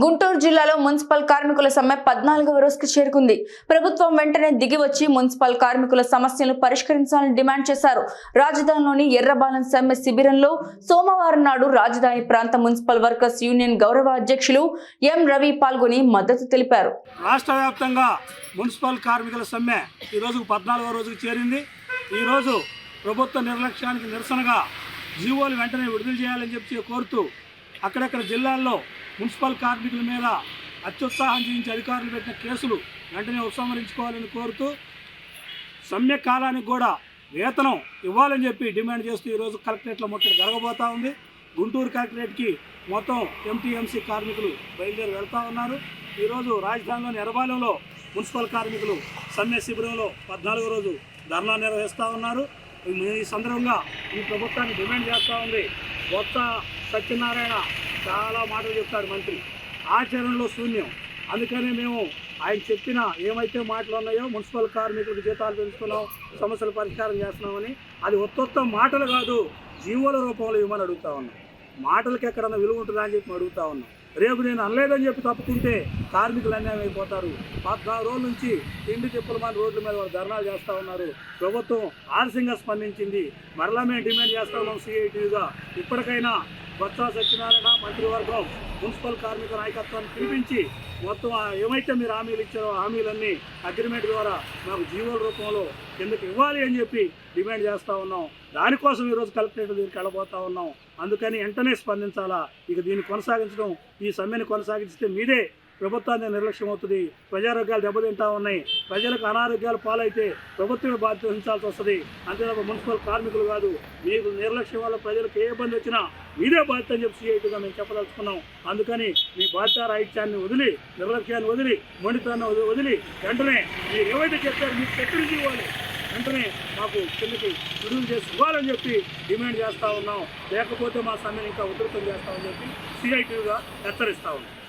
గుంటూరు జిల్లాలో మున్సిపల్ కార్మికుల సమ్మె పద్నాలుగవ రోజుకి చేరుకుంది. ప్రభుత్వం వెంటనే దిగి వచ్చి మున్సిపల్ కార్మికుల సమస్యలను పరిష్కరించాలని డిమాండ్ చేశారు. రాజధానిలోని ఎర్రబాలన్ సమ్మె శిబిరంలో సోమవారం నాడు రాజధాని ప్రాంత మున్సిపల్ వర్కర్స్ యూనియన్ గౌరవ అధ్యక్షులు ఎం రవి పాల్గొని మద్దతు తెలిపారు. రాష్ట్ర వ్యాప్తంగా మున్సిపల్ కార్మికుల సమ్మె ఈరోజు పద్నాలుగవ రోజుకు చేరింది. ఈరోజు ప్రభుత్వ నిర్లక్ష్యానికి నిరసనగా జీవోలు వెంటనే విడుదల చేయాలని చెప్పి కోరుతూ అక్కడక్కడ జిల్లాల్లో మున్సిపల్ కార్మికుల మీద అత్యుత్సాహం చేయించి అధికారులు పెట్టిన కేసులు వెంటనే ఉపసంహరించుకోవాలని కోరుతూ సమ్మె కాలానికి కూడా వేతనం ఇవ్వాలని చెప్పి డిమాండ్ చేస్తూ ఈరోజు కలెక్టరేట్లో ముట్టడి జరగబోతా ఉంది. గుంటూరు కలెక్టరేట్కి మొత్తం ఎంటీఎంసీ కార్మికులు బయలుదేరి వెళ్తూ ఉన్నారు. ఈరోజు రాజధానిలోని ఎర్రబాలెంలో మున్సిపల్ కార్మికులు సమ్మె శిబిరంలో పద్నాలుగో రోజు ధర్నా నిర్వహిస్తూ ఉన్నారు. ఈ- ఈ సందర్భంగా ఈ ప్రభుత్వాన్ని డిమాండ్ చేస్తూ ఉంది. కొత్త సత్యనారాయణ చాలా మాటలు చెప్తాడు మంత్రి. ఆచరణలో శూన్యం. అందుకనే మేము ఆయన చెప్పిన ఏమైతే మాటలు ఉన్నాయో మున్సిపల్ కార్మికులకు జీతాలు పెంచుతున్నాం సమస్యల పరిష్కారం చేస్తున్నామని అది ఒత్తొత్త మాటలు కాదు జీవోల రూపంలో ఇవ్వమని అడుగుతా ఉన్నాం. మాటలకి ఎక్కడన్నా విలువ ఉంటుందా అని చెప్పి అడుగుతా ఉన్నాం. రేపు నేను అనలేదని చెప్పి తప్పుకుంటే కార్మికులు అన్యాయం అయిపోతారు. పద్నాలుగు రోజుల నుంచి తిండి చెప్పుల మన రోడ్ల మీద వాళ్ళు ధర్నాలు చేస్తూ ఉన్నారు. ప్రభుత్వం ఆలస్యంగా స్పందించింది. మరలా మేము డిమాండ్ చేస్తా ఉన్నాం సిఐటీగా. ఇప్పటికైనా బొత్స సత్యనారాయణ మంత్రివర్గం మున్సిపల్ కార్మిక నాయకత్వాన్ని పిలిపించి మొత్తం ఏమైతే మీరు హామీలు ఇచ్చారో హామీలన్నీ అగ్రిమెంట్ ద్వారా మాకు జీవోల రూపంలో కిందకి ఇవ్వాలి అని చెప్పి డిమాండ్ చేస్తూ ఉన్నాం. దానికోసం ఈరోజు కలెక్టరేట్ దగ్గరికి వెళ్ళబోతా ఉన్నాం. అందుకని వెంటనే స్పందించాలా? ఇక దీన్ని కొనసాగించడం ఈ సమ్మెను కొనసాగిస్తే మీదే ప్రభుత్వాన్ని నిర్లక్ష్యం అవుతుంది ప్రజారోగ్యాలు దెబ్బతింటా ఉన్నాయి. ప్రజలకు అనారోగ్యాలు పాలైతే ప్రభుత్వమే బాధ్యత వహించాల్సి వస్తుంది. అంతే మున్సిపల్ కార్మికులు కాదు. మీకు నిర్లక్ష్యం వల్ల ప్రజలకు ఏ ఇబ్బంది వచ్చినా మీదే బాధ్యత అని చెప్పి సీఐటీగా మేము చెప్పదలుచుకున్నాం. అందుకని మీ బాధ్యత రాహిత్యాన్ని వదిలి నిర్లక్ష్యాన్ని వదిలి మొండితనాన్ని వదిలి- వదిలి వెంటనే మీరు ఏవైతే చెప్పారో మీకు సెక్యూరిటీ ఇవ్వాలి. వెంటనే మాకు కిందకి విడుదల చేసి ఇవ్వాలని చెప్పి డిమాండ్ చేస్తూ ఉన్నాం. లేకపోతే మా సమ్మెను ఇంకా ఉధృతం చేస్తామని చెప్పి సిఐటీగా హెచ్చరిస్తా ఉన్నాం.